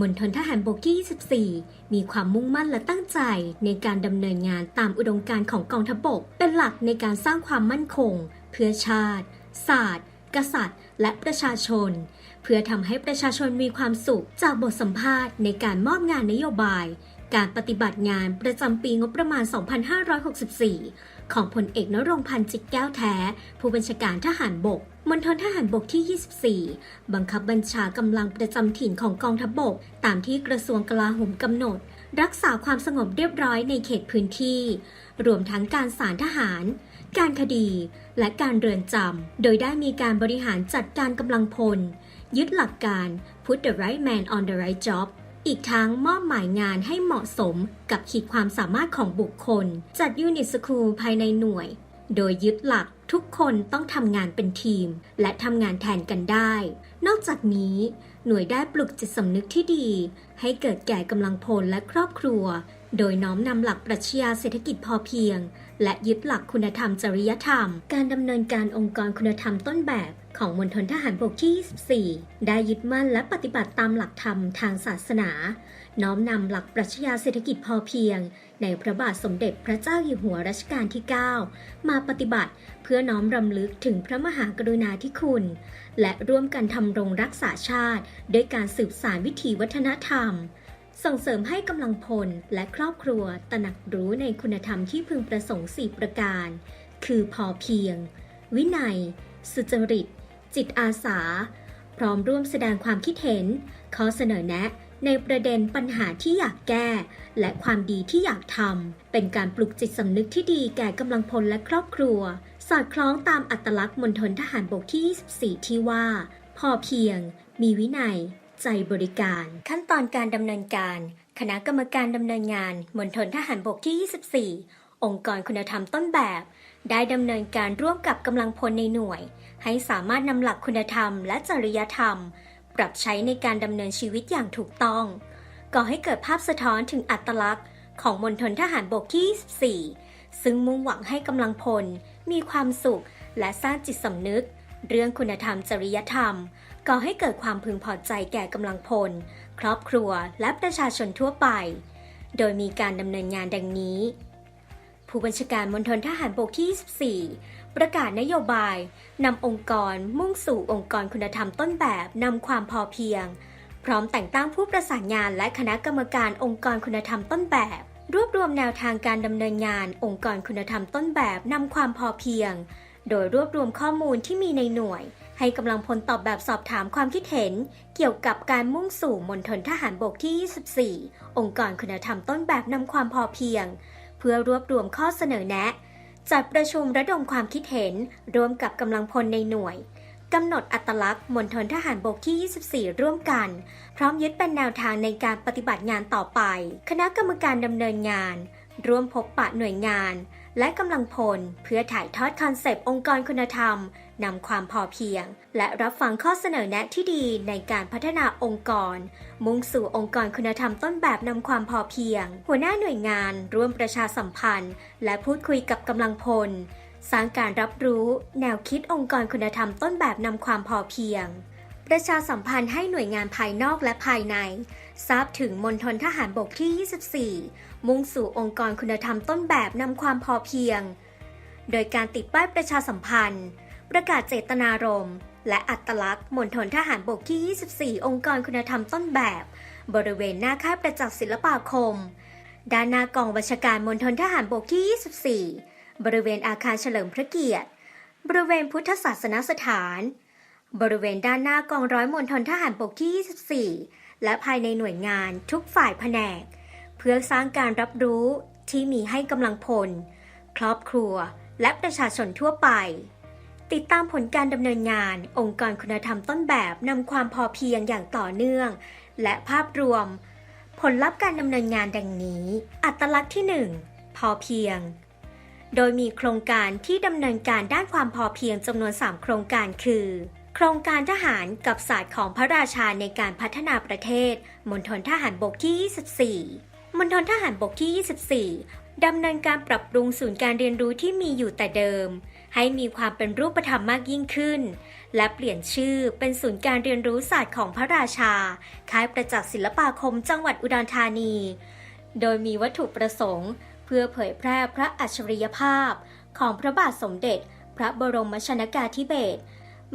มณฑลทหารบกที่ 24 มีความมุ่งมั่นและตั้งใจในการดำเนินงานตามอุดมการณ์ของกองทัพบก เป็นหลักในการสร้างความมั่นคง เพื่อชาติ ศาสตร์ กษัตริย์ และประชาชน เพื่อทำให้ประชาชนมีความสุขจากบทสัมภาษณ์ในการมอบงานนโยบาย การปฏิบัติงานประจำปีงบประมาณ 2564 ของพลเอกนรงพันธ์จิตแก้วแท้ ผู้บัญชาการทหารบกมณฑลทหารบกที่ 24 บังคับบัญชากำลังประจำถิ่นของกองทัพบก ตามที่กระทรวงกลาโหมกำหนด รักษาความสงบเรียบร้อยในเขตพื้นที่ รวมทั้งการสารทหาร การคดี และการเรือนจำ โดยได้มีการบริหารจัดการกำลังพล ยึดหลักการ put the right man on the right job อีกทั้งมอบหมายงานให้เหมาะสมกับขีดความสามารถของบุคคล จัดยูนิตสคูลภายในหน่วย โดยยึดหลักทุกคนต้องทำงานเป็นทีม และทำงานแทนกันได้ นอกจากนี้ หน่วยได้ปลุกจิตสำนึกที่ดี ให้เกิดแก่กำลังพลและครอบครัว โดยน้อมนำหลักปรัชญาเศรษฐกิจพอเพียง และยึดหลักคุณธรรมจริยธรรม การดำเนินการองค์กรคุณธรรมต้นแบบ ของมณฑลทหารบกที่ 24 ได้ยึดมั่นและปฏิบัติตามหลักธรรมทางศาสนา น้อมนำหลักปรัชญาเศรษฐกิจพอเพียง ในพระบาทสมเด็จพระเจ้าอยู่หัวรัชกาลที่ 9 มาปฏิบัติเพื่อน้อมรำลึกถึงพระมหากรุณาธิคุณ และร่วมกันทำรงรักษาชาติด้วยการสืบสานวิถีวัฒนธรรมส่งเสริมให้กำลังพลและครอบครัวตระหนักรู้ในคุณธรรมที่พึงประสงค์ 4 ประการ คือพอเพียง วินัย สุจริต จิตอาสา พร้อมร่วมแสดงความคิดเห็น ข้อเสนอแนะในประเด็นปัญหาที่อยากแก้ และความดีที่อยากทำ เป็นการปลุกจิตสำนึกที่ดีแก่กำลังพลและครอบครัว สอดคล้องตามอัตลักษณ์มณฑลทหารบกที่ 24 ที่ว่า พอเพียง มีวินัย ใจบริการ ขั้นตอนการดำเนินการ คณะกรรมการดำเนินงานมณฑลทหารบกที่ 24 องค์กรคุณธรรมต้นแบบ ได้ดำเนินการร่วมกับกำลังพลในหน่วย ให้สามารถนำหลักคุณธรรมและจริยธรรม ปรับใช้ในการดำเนินชีวิตอย่างถูกต้องก่อให้เกิดภาพสะท้อนถึงอัตลักษณ์ ของมณฑลทหารบกที่ 24 ซึ่งมุ่งหวังให้กำลังพล มีความสุข และสร้างจิตสำนึก เรื่องคุณธรรมจริยธรรม ก่อให้เกิดความพึงพอใจแก่กำลังพล ครอบครัวและประชาชนทั่วไป โดยมีการดำเนินงานดังนี้ ผู้บัญชาการมณฑลทหารบกที่ 24 ประกาศนโยบายนำองค์กรมุ่งสู่องค์กรคุณธรรมต้นแบบนำความพอเพียง พร้อมแต่งตั้งผู้ประสานงานและคณะกรรมการองค์กรคุณธรรมต้นแบบ รวบรวมแนวทางการดำเนินงานองค์กรคุณธรรมต้นแบบนำความพอเพียง โดยรวบรวมข้อมูลที่มีในหน่วย ให้กำลังพลตอบแบบสอบถามความคิดเห็น เกี่ยวกับการมุ่งสู่มณฑลทหารบกที่ 24 องค์กรคุณธรรมต้นแบบนำความพอเพียง พื่อรวบรวมข้อเสนอแนะ จัดประชุมระดมความคิดเห็นร่วมกับกำลังพลในหน่วยกำหนดอัตลักษณ์มณฑลทหารบกที่ 24 ร่วมกัน พร้อมยึดเป็นแนวทางในการปฏิบัติงานต่อไป คณะกรรมการดำเนินงาน ร่วมพบปะหน่วยงาน และกำลังพล เพื่อถ่ายทอดคอนเซปต์องค์กรคุณธรรม นำความพอเพียง และรับฟังข้อเสนอแนะที่ดีในการพัฒนาองค์กร มุ่งสู่องค์กรคุณธรรมต้นแบบนำความพอเพียง หัวหน้าหน่วยงานร่วมประชาสัมพันธ์ และพูดคุยกับกำลังพล สร้างการรับรู้แนวคิดองค์กรคุณธรรมต้นแบบนำความพอเพียง ประชาสัมพันธ์ให้หน่วยงานภายนอกและภายใน ทราบถึงมณฑลทหารบกที่ 24 มุ่งสู่องค์กรคุณธรรมต้นแบบนำความพอเพียง โดยการติดป้ายประชาสัมพันธ์ ประกาศเจตนารมณ์และอัตลักษณ์มณฑลทหารบกที่ 24 องค์กรคุณธรรมต้นแบบ บริเวณหน้าค่ายประจักษ์ศิลปาคม ด้านหน้ากองบัญชาการมณฑลทหารบกที่ 24 บริเวณอาคารเฉลิมพระเกียรติ บริเวณพุทธศาสนสถาน บริเวณด้านหน้ากองร้อยมณฑลทหารบกที่ 24 และภายในหน่วยงานทุกฝ่ายแผนก เพื่อสร้างการรับรู้ที่มีให้กำลังพล ครอบครัว และประชาชนทั่วไป ติดตามผลการดำเนินงาน องค์กรคุณธรรมต้นแบบนำความพอเพียงอย่างต่อเนื่อง และภาพรวม ผลลัพธ์การดำเนินงานดังนี้ อัตลักษณ์ที่ 1 พอเพียง โดยมีโครงการที่ดำเนินการด้านความพอเพียงจำนวน 3 โครงการคือ โครงการทหารกับศาสตร์ของพระราชาในการพัฒนาประเทศมณฑลทหารบกที่ 24มณฑลทหารบกที่ 24 ดำเนินการปรับปรุงศูนย์การเรียนรู้ที่มีอยู่แต่เดิม ให้มีความเป็นรูปธรรมมากยิ่งขึ้น และเปลี่ยนชื่อเป็นศูนย์การเรียนรู้ศาสตร์ของพระราชา ค่ายประจักษ์ศิลปาคมจังหวัดอุดรธานี โดยมีวัตถุประสงค์ เพื่อเผยแพร่พระอัจฉริยภาพ ของพระบาทสมเด็จ พระบรมชนากาธิเบศร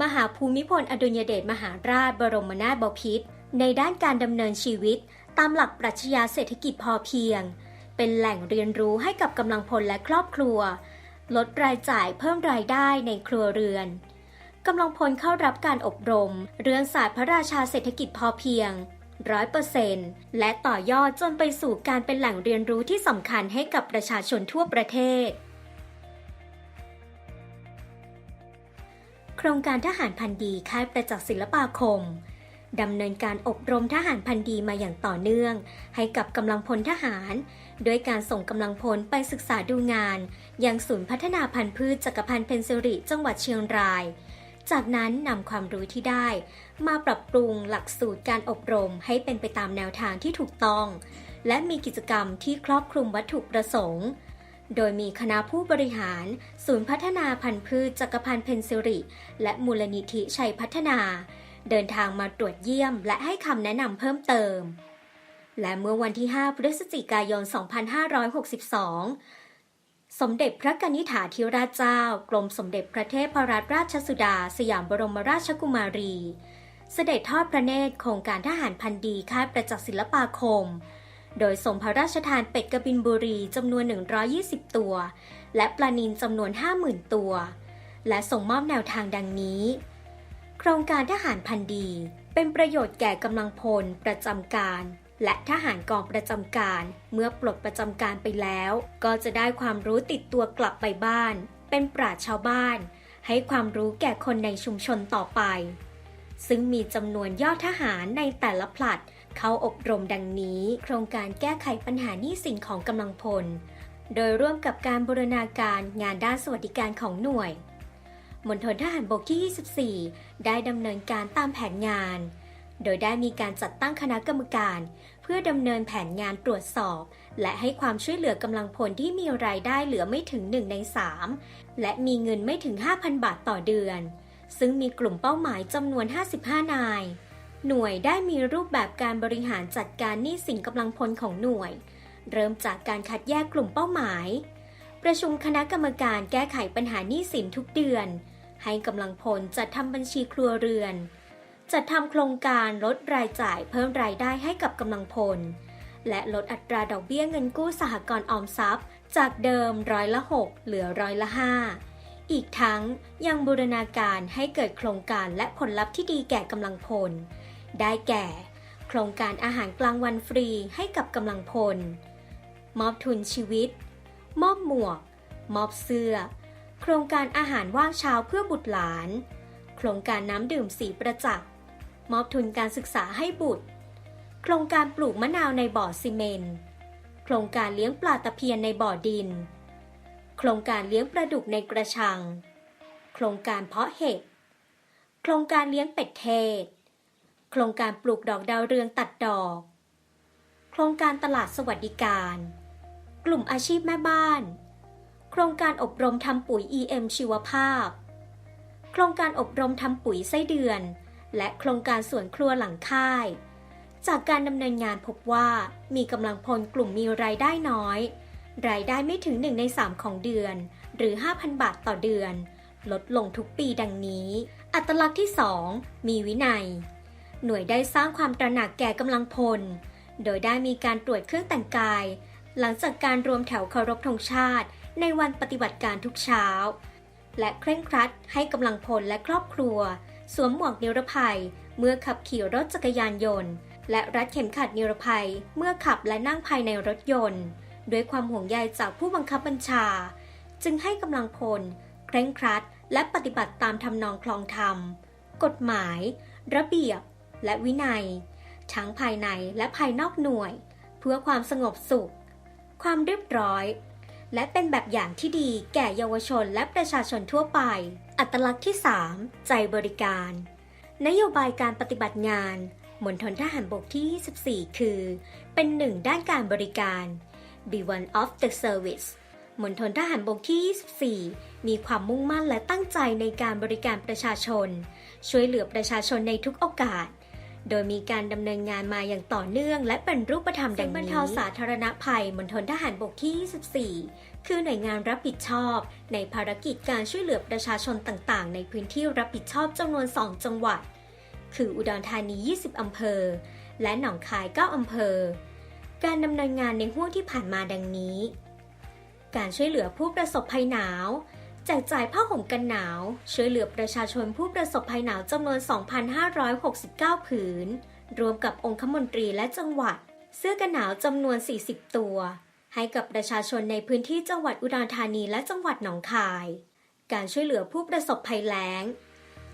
มหาภูมิพลอดุลยเดชมหาราชบรมนาถบพิตรในด้านการดำเนินชีวิต ตามหลักปรัชญาเศรษฐกิจพอเพียง เป็นแหล่งเรียนรู้ให้กับกำลังพลและครอบครัว ลดรายจ่ายเพิ่มรายได้ในครัวเรือนกำลังพลเข้ารับการอบรม เรื่องศาสตร์พระราชาเศรษฐกิจพอเพียงร้อยเปอร์เซนต์และต่อยอดจนไปสู่การเป็นแหล่งเรียนรู้ที่สำคัญให้กับประชาชนทั่วประเทศ โครงการทหารพันดีค่ายประจักษ์ศิลปาคม ดำเนินการอบรมทหารพันดีมาอย่างต่อเนื่อง ให้กับกำลังพลทหาร โดยการส่งกำลังพลไปศึกษาดูงาน ยังศูนย์พัฒนาพันธุ์พืชจักรพันธ์เพนซิริจังหวัดเชียงราย จากนั้นนำความรู้ที่ได้ มาปรับปรุงหลักสูตรการอบรมให้เป็นไปตามแนวทางที่ถูกต้อง และมีกิจกรรมที่ครอบคลุมวัตถุประสงค์โดยมีคณะผู้บริหาร ศูนย์พัฒนาพันธุ์พืชจักรพันธ์เพนซิริ และมูลนิธิชัยพัฒนา เดินทางมาตรวจเยี่ยมและให้คำแนะนำเพิ่มเติม และเมื่อวันที่ 5 พฤศจิกายน 2562 สมเด็จพระกนิษฐาธิราชเจ้า กรมสมเด็จพระเทพรัตนราชสุดา สยามบรมราชกุมารี เสด็จทอดพระเนตรโครงการทหารพันดีค่ายประจักษ์ศิลปาคม โดยส่งพระราชทานเป็ดกระบินบุรีจำนวน 120 ตัว และปลานินจำนวน 50,000 ตัว และส่งมอบแนวทางดังนี้ โครงการทหารพันดี เป็นประโยชน์แก่กำลังพลประจำการ และทหารกองประจำการ เมื่อปลดประจำการไปแล้ว ก็จะได้ความรู้ติดตัวกลับไปบ้าน เป็นปราชชาวบ้าน ให้ความรู้แก่คนในชุมชนต่อไป ซึ่งมีจำนวนยอดทหารในแต่ละผลัด เข้าอบรมดังนี้ โครงการแก้ไขปัญหาหนี้สินของกำลังพล โดยร่วมกับการบูรณาการงานด้านสวัสดิการของหน่วย มณฑลทหารบกที่ 24 ได้ดำเนินการตามแผนงาน โดยได้มีการจัดตั้งคณะกรรมการ เพื่อดำเนินแผนงานตรวจสอบ และให้ความช่วยเหลือกำลังพลที่มีรายได้เหลือไม่ถึง 1 ใน 3 และมีเงินไม่ถึง 5,000 บาทต่อเดือน ซึ่งมีกลุ่มเป้าหมายจำนวน 55 นาย หน่วยได้มีรูปแบบการบริหารจัดการหนี้สินกำลังพลของหน่วย เริ่มจากการคัดแยกกลุ่มเป้าหมาย ประชุมคณะกรรมการแก้ไขปัญหาหนี้สินทุกเดือน ให้กำลังพลจัดทำบัญชีครัวเรือน จัดทำโครงการลดรายจ่ายเพิ่มรายได้ให้กับกำลังพล และลดอัตราดอกเบี้ยเงินกู้สหกรณ์ออมทรัพย์ จากเดิมร้อยละ 6 เหลือร้อยละ 5 อีกทั้งยังบูรณาการให้เกิดโครงการและผลลัพธ์ที่ดีแก่กำลังพล ได้แก่ โครงการอาหารกลางวันฟรีให้กับกำลังพล มอบทุนชีวิต มอบหมวก มอบเสื้อ โครงการอาหารว่างเช้าเพื่อบุตรหลาน โครงการน้ำดื่มสีประจักษ์ มอบทุนการศึกษาให้บุตร โครงการปลูกมะนาวในบ่อซีเมนต์ โครงการเลี้ยงปลาตะเพียนในบ่อดิน โครงการเลี้ยงปลาดุกในกระชัง โครงการเพาะเห็ด โครงการเลี้ยงเป็ดเทศ โครงการปลูกดอกดาวเรืองตัดดอก โครงการตลาดสวัสดิการ กลุ่มอาชีพแม่บ้าน โครงการอบรมทำปุ๋ย EM ชีวภาพ โครงการอบรมทำปุ๋ยไส้เดือน และโครงการสวนครัวหลังค่าย จากการดำเนินงานพบว่ามีกำลังพลกลุ่มมีรายได้น้อย รายได้ไม่ถึง1ใน3ของเดือน หรือ 5,000 บาทต่อเดือน ลดลงทุกปีดังนี้ อัตลักษณ์ที่ 2 มีวินัย หน่วยได้สร้างความตระหนักแก่กำลังพล โดยได้มีการตรวจเครื่องแต่งกาย หลังจากการรวมแถวเคารพธงชาติ ในวันปฏิบัติการทุกเช้า และเคร่งครัดให้กำลังพลและครอบครัว สวมหมวกนิรภัย เมื่อขับขี่รถจักรยานยนต์ และรัดเข็มขัดนิรภัย เมื่อขับและนั่งภายในรถยนต์ ด้วยความห่วงใยจากผู้บังคับบัญชา จึงให้กำลังพล เคร่งครัด และปฏิบัติตามทำนองคลองธรรม กฎหมาย ระเบียบ และวินัย ทั้งภายในและภายนอกหน่วย เพื่อความสงบสุข ความเรียบร้อย และเป็นแบบอย่างที่ดีแก่เยาวชนและประชาชนทั่วไป อัตลักษณ์ที่ 3 ใจบริการ นโยบายการปฏิบัติงานมณฑลทหารบกที่ 24 คือ เป็นหนึ่งด้านการบริการ Be One of the Service มณฑลทหารบกที่ 24 มีความมุ่งมั่นและตั้งใจในการบริการประชาชน ช่วยเหลือประชาชนในทุกโอกาส โดยมีการดำเนินงานมาอย่างต่อเนื่อง และเป็นรูปธรรมดังนี้บรรเทาสาธารณภัยมณฑลทหารบกที่ 24 คือหน่วยงานรับผิดชอบ ในภารกิจการช่วยเหลือประชาชนต่างๆ ในพื้นที่รับผิดชอบจำนวน 2 จังหวัด คืออุดรธานี 20 อำเภอ และหนองคาย 9 อำเภอ การดำเนินงานในห่วงที่ผ่านมาดังนี้ การช่วยเหลือผู้ประสบภัยหนาวแจกจ่ายผ้าห่มกันหนาว ช่วยเหลือประชาชนผู้ประสบภัยหนาวจำนวน 2,569 ผืน รวมกับองคมนตรีและจังหวัด เสื้อกันหนาวจำนวน 40 ตัว ให้กับประชาชนในพื้นที่จังหวัดอุดรธานีและจังหวัดหนองคาย การช่วยเหลือผู้ประสบภัยแล้ง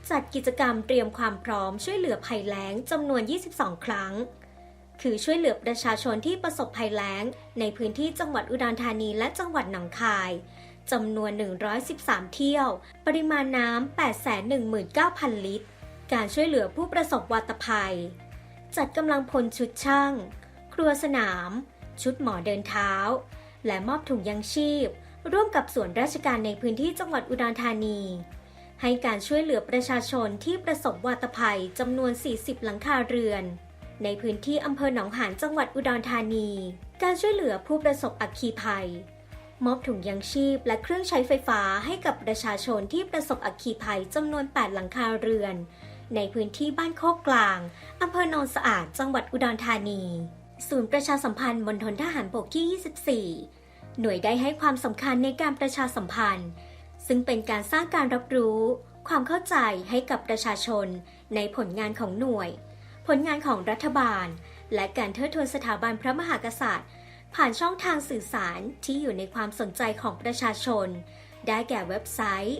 จัดกิจกรรมเตรียมความพร้อมช่วยเหลือภัยแล้งจำนวน 22 ครั้ง คือช่วยเหลือประชาชนที่ประสบภัยแล้ง ในพื้นที่จังหวัดอุดรธานีและจังหวัดหนองคาย จำนวน 113 เที่ยว ปริมาณน้ำ 819,000 ลิตร การช่วยเหลือผู้ประสบวัตภัย จัดกำลังพลชุดช่าง ครัวสนาม ชุดหมอเดินเท้า และมอบถุงยังชีพ ร่วมกับส่วนราชการในพื้นที่จังหวัดอุดรธานี ให้การช่วยเหลือประชาชนที่ประสบวาตภัยจำนวน 40 หลังคาเรือน ในพื้นที่อำเภอหนองหานจังหวัดอุดรธานี การช่วยเหลือผู้ประสบอัคคีภัย มอบถุงยังชีพและเครื่องใช้ไฟฟ้าให้กับประชาชนที่ประสบอัคคีภัยจำนวน 8 หลังคาเรือน ในพื้นที่บ้านโคกกลางอำเภอโนนสะอาด จังหวัดอุดรธานี ศูนย์ประชาสัมพันธ์มณฑลทหารบกที่ 24 หน่วยได้ให้ความสำคัญในการประชาสัมพันธ์ ซึ่งเป็นการสร้างการรับรู้ ความเข้าใจให้กับประชาชน ในผลงานของหน่วย ผลงานของรัฐบาล และการเทิดทูนสถาบันพระมหากษัตริย์ ผ่านช่องทางสื่อสารที่อยู่ในความสนใจของประชาชน ได้แก่เว็บไซต์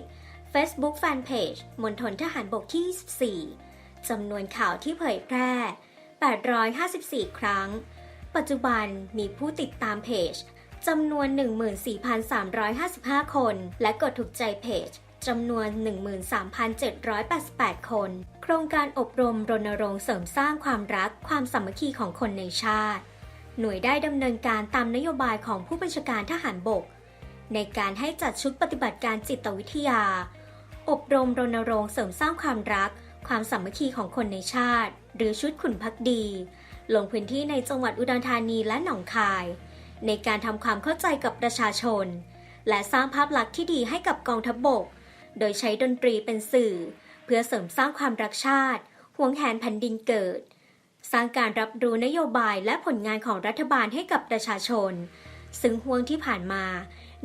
Facebook Fanpage มณฑลทหารบกที่ 24 จำนวนข่าวที่เผยแพร่ 854 ครั้ง ปัจจุบันมีผู้ติดตามเพจจำนวน 14,355 คน และกดถูกใจเพจจำนวน 13,788 คน โครงการอบรมรณรงค์เสริมสร้างความรักความสามัคคีของคนในชาติ หน่วยได้ดำเนินการตามนโยบายของผู้บัญชาการทหารบก ในการให้จัดชุดปฏิบัติการจิตวิทยา อบรมรณรงค์เสริมสร้างความรัก ความสามัคคีของคนในชาติ หรือชุดขุนพักดี ลงพื้นที่ในจังหวัดอุดรธานีและหนองคาย ในการทำความเข้าใจกับประชาชน และสร้างภาพลักษณ์ที่ดีให้กับกองทัพบบก โดยใช้ดนตรีเป็นสื่อ เพื่อเสริมสร้างความรักชาติห่วงแหนแผ่นดินเกิด สร้างการรับรู้นโยบายและผลงานของรัฐบาลให้กับประชาชน ซึ่งห่วงที่ผ่านมา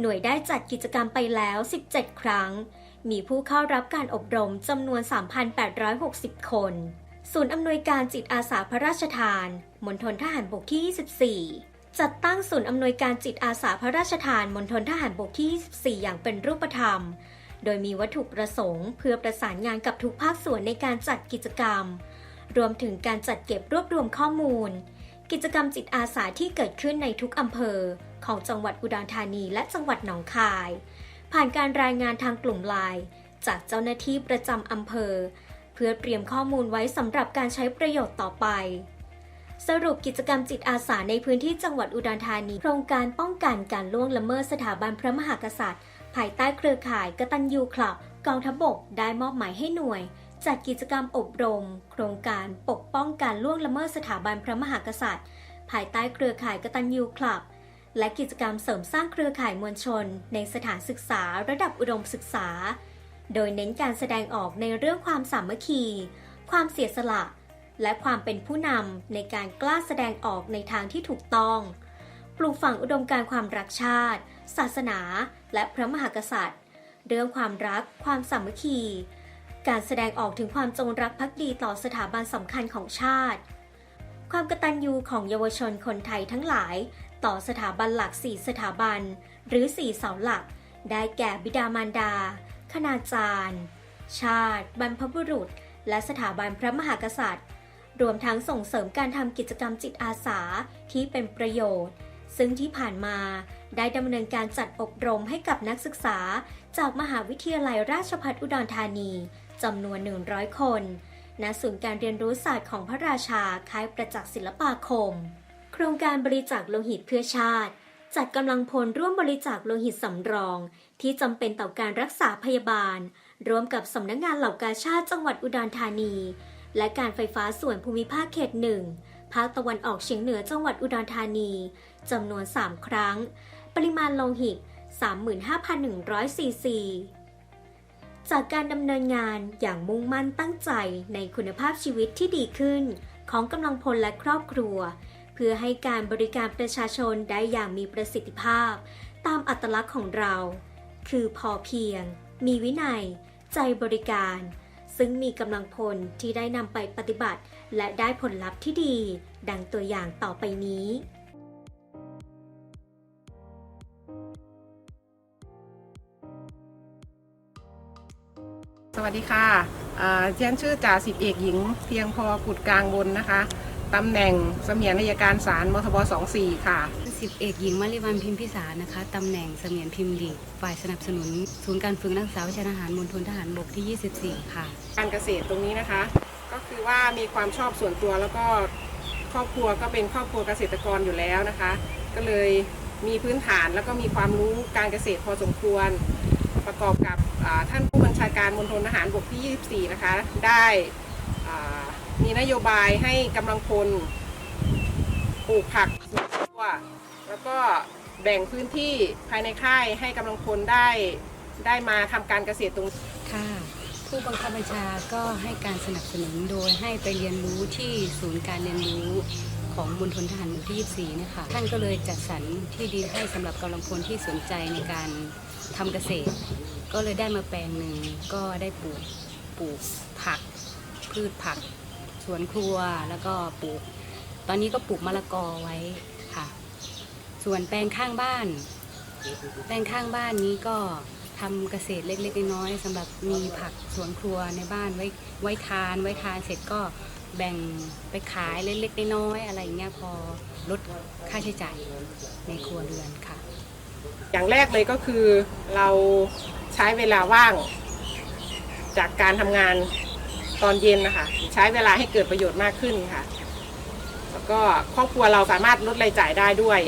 หน่วยได้จัดกิจกรรมไปแล้ว 17 ครั้ง มีผู้เข้ารับการอบรมจำนวน 3,860 คน ศูนย์อำนวยการจิตอาสาพระราชทาน มณฑลทหารบกที่ 24จัดตั้งศูนย์อำนวยการจิตอาสาพระราชทานมณฑลทหารบกที่ 24 อย่างเป็นรูปธรรม โดยมีวัตถุประสงค์ เพื่อประสานงานกับทุกภาคส่วนในการจัดกิจกรรม รวมถึงการจัดเก็บรวบรวมข้อมูล กิจกรรมจิตอาสาที่เกิดขึ้นในทุกอำเภอ ของจังหวัดอุดรธานีและจังหวัดหนองคาย ผ่านการรายงานทางกลุ่มไลน์จากเจ้าหน้าที่ประจำอำเภอ เพื่อเตรียมข้อมูลไว้สำหรับการใช้ประโยชน์ต่อไป สรุปกิจกรรมจิตอาสาในพื้นที่จังหวัดอุดรธานี โครงการป้องกันการล่วงละเมิดสถาบันพระมหากษัตริย์ ภายใต้เครือข่ายกตัญญูคลับกองทัพบกได้มอบหมายให้หน่วย จัดกิจกรรมอบรม โครงการปกป้องการล่วงละเมิดสถาบันพระมหากษัตริย์ ภายใต้เครือข่ายกตัญญูคลับ และกิจกรรมเสริมสร้างเครือข่ายมวลชน ในสถานศึกษาระดับอุดมศึกษา โดยเน้นการแสดงออกในเรื่องความสามัคคี ความเสียสละ และความเป็นผู้นำในการกล้าแสดงออกในทางที่ถูกต้อง ปลูกฝังอุดมการความรักชาติ ศาสนา และพระมหากษัตริย์ เรื่องความรัก ความสามัคคี การแสดงออกถึงความจงรักภักดีต่อสถาบันสำคัญของชาติ ความกตัญญูของเยาวชนคนไทยทั้งหลาย ต่อสถาบันหลักสี่สถาบัน หรือสี่เสาหลัก ได้แก่บิดามารดา คณาจารย์ ชาติ บรรพบุรุษ และสถาบันพระมหากษัตริย์ รวมทั้งส่งเสริมการทำกิจกรรมจิตอาสาที่เป็นประโยชน์ ซึ่งที่ผ่านมาได้ดำเนินการจัดอบรมให้กับนักศึกษา จากมหาวิทยาลัยราชภัฏอุดรธานี จำนวน 100 คนณศูนย์การเรียนรู้ศาสตร์ของพระราชาค่ายประจักษ์ศิลปาคม โครงการบริจาคโลหิตเพื่อชาติ จัดกำลังพลร่วมบริจาคโลหิตสำรอง ที่จำเป็นต่อการรักษาพยาบาล ร่วมกับสำนักงานเหล่ากาชาติจังหวัดอุดรธานี และการไฟฟ้าส่วนภูมิภาคเขตหนึ่งภาคตะวันออกเฉียงเหนือจังหวัดอุดรธานีจำนวน 3 ครั้ง ปริมาณโลหิต 35,100ซีซี จากการดำเนินงานอย่างมุ่งมั่นตั้งใจในคุณภาพชีวิตที่ดีขึ้น ของกำลังพลและครอบครัว เพื่อให้การบริการประชาชนได้อย่างมีประสิทธิภาพ ตามอัตลักษณ์ของเรา คือพอเพียง มีวินัย ใจบริการ ซึ่งมีกำลังพลที่ได้นำไปปฏิบัติ และได้ผลลัพธ์ที่ดี ดังตัวอย่างต่อไปนี้ วัสดีค่ะอ่าเจียนชื่อจ่าสิบเอกหญิง เพียงพอกุดกลางบนนะคะตำแหน่งเสมียนอัยการศาลมทบ24 ค่ะสิบเอกหญิงมาริวันพิมพิสารนะคะตำแหน่งเสมียนพิมพ์ดีฝ่ายสนับสนุน ศูนย์การฝึกนักศึกษาวิชาทหารมณฑลทหารบกที่ 24 ค่ะ การเกษตรตรงนี้นะคะ ก็คือว่ามีความชอบส่วนตัวแล้วก็ครอบครัวก็เป็นครอบครัวเกษตรกรอยู่แล้วนะคะ ก็เลยมีพื้นฐานแล้วก็มีความรู้การเกษตรพอสมควร ประกอบกับอ่าท่านผู้บัญ ชาการมณฑลทหารบกที่ 24 นะคะ ได้มีนโยบายให้กำลังพลปลูกผักสวนครัวแล้วก็แบ่งพื้นที่ภายในค่ายให้กำลังพลได้ได้มาทำการเกษตรตรงค่ะ ผู้บังคับบัญชาก็ให้การสนับสนุนโดยให้ไปเรียนรู้ที่ศูนย์การเรียนรู้ของมณฑลทหารบกที่ 24 นะคะ ท่านก็เลยจัดสรรที่ดินให้สำหรับกำลังพลที่สนใจในการทำเกษตร ก็เลยได้มาแปลงหนึ่งก็ได้ปลูกปลูกผัก พืชผักสวนครัวแล้วก็ปลูก ตอนนี้ก็ปลูกมะละกอไว้ค่ะ ส่วนแปลงข้างบ้าน แปลงข้างบ้านนี้ก็ทำเกษตรเล็กๆน้อยๆสำหรับมีผักสวนครัวในบ้านไว้ไว้ทานไว้ทานเสร็จก็แบ่งไปขายเล็กๆน้อยๆอะไรอย่างเงี้ยพอลดค่าใช้จ่ายในครัวเรือนค่ะ อย่างแรกเลยก็คือเรา ใช้เวลาว่าง จากการทำงานตอนเย็นนะคะ ใช้เวลาให้เกิดประโยชน์มากขึ้นค่ะ แล้วก็ครอบครัวเราสามารถลดรายจ่ายได้ด้วย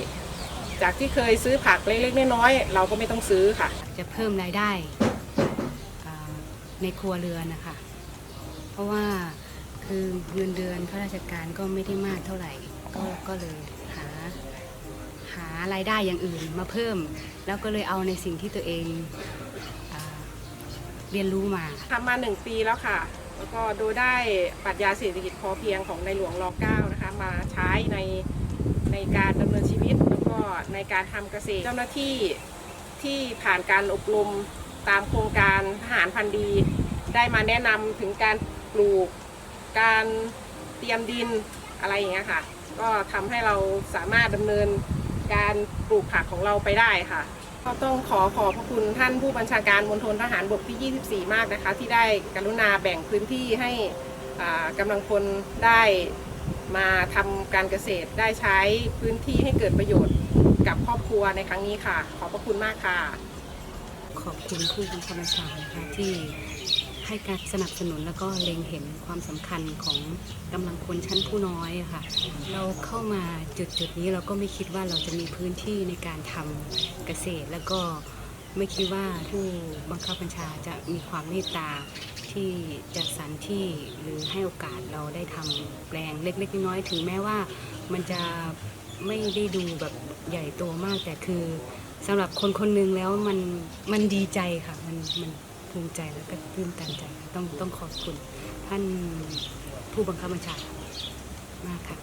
จากที่เคยซื้อผักเล็กๆน้อยๆเราก็ไม่ต้องซื้อค่ะ จะเพิ่มรายได้อ่าในครัวเรือนนะคะ เพราะว่าคือเงินเดือนข้าราชการก็ไม่ได้มากเท่าไหร่ ก็ก็เลยหา หารายได้อย่างอื่นมาเพิ่ม แล้วก็เลยเอาในสิ่งที่ตัวเอง เรียนรู้มาทำมาหนึ่งปีแล้วค่ะ แล้วก็โดยได้ปรัชญาเศรษฐกิจพอเพียงของในหลวงร9นะคะ มาใช้ในในการดำเนินชีวิต แล้วก็ในการทำเกษตรเจ้าหน้าที่ที่ผ่านการอบรมตามโครงการทหารพันธุ์ดี ได้มาแนะนำถึงการปลูก การเตรียมดินอะไรอย่างเงี้ยค่ะ ก็ทำให้เราสามารถดำเนินการปลูกผักของเราไปได้ค่ะ ก็ต้องขอขอบพระคุณท่านผู้บัญชาการมณฑลทหารบกที่ 24 มากนะคะ ที่ได้กรุณาแบ่งพื้นที่ให้กำลังพลได้มาทำการเกษตรได้ใช้พื้นที่ให้เกิดประโยชน์กับครอบครัวในครั้งนี้ค่ะ ขอบพระคุณมากค่ะ ขอบคุณผู้บัญชานะคะที่ ให้การสนับสนุนแล้วก็เล็งเห็นความสำคัญของกำลังพลชั้นผู้น้อยอะค่ะ เราเข้ามาจุดจุดๆนี้เราก็ไม่คิดว่าเราจะมีพื้นที่ในการทำเกษตร แล้วก็ไม่คิดว่าผู้บังคับบัญชาจะมีความเมตตาที่จัดสรรที่หรือให้โอกาสเราได้ทำแปลงเล็กๆน้อยๆถึงแม้ว่ามันจะไม่ได้ดูแบบใหญ่โตมากแต่คือ สำหรับคนคนหนึ่งแล้วมันมันดีใจค่ะ มันมัน ภูมิใจแล้วก็ตื้นตันใจต้องต้องขอบคุณท่านผู้บังคับบัญชามากค่ะ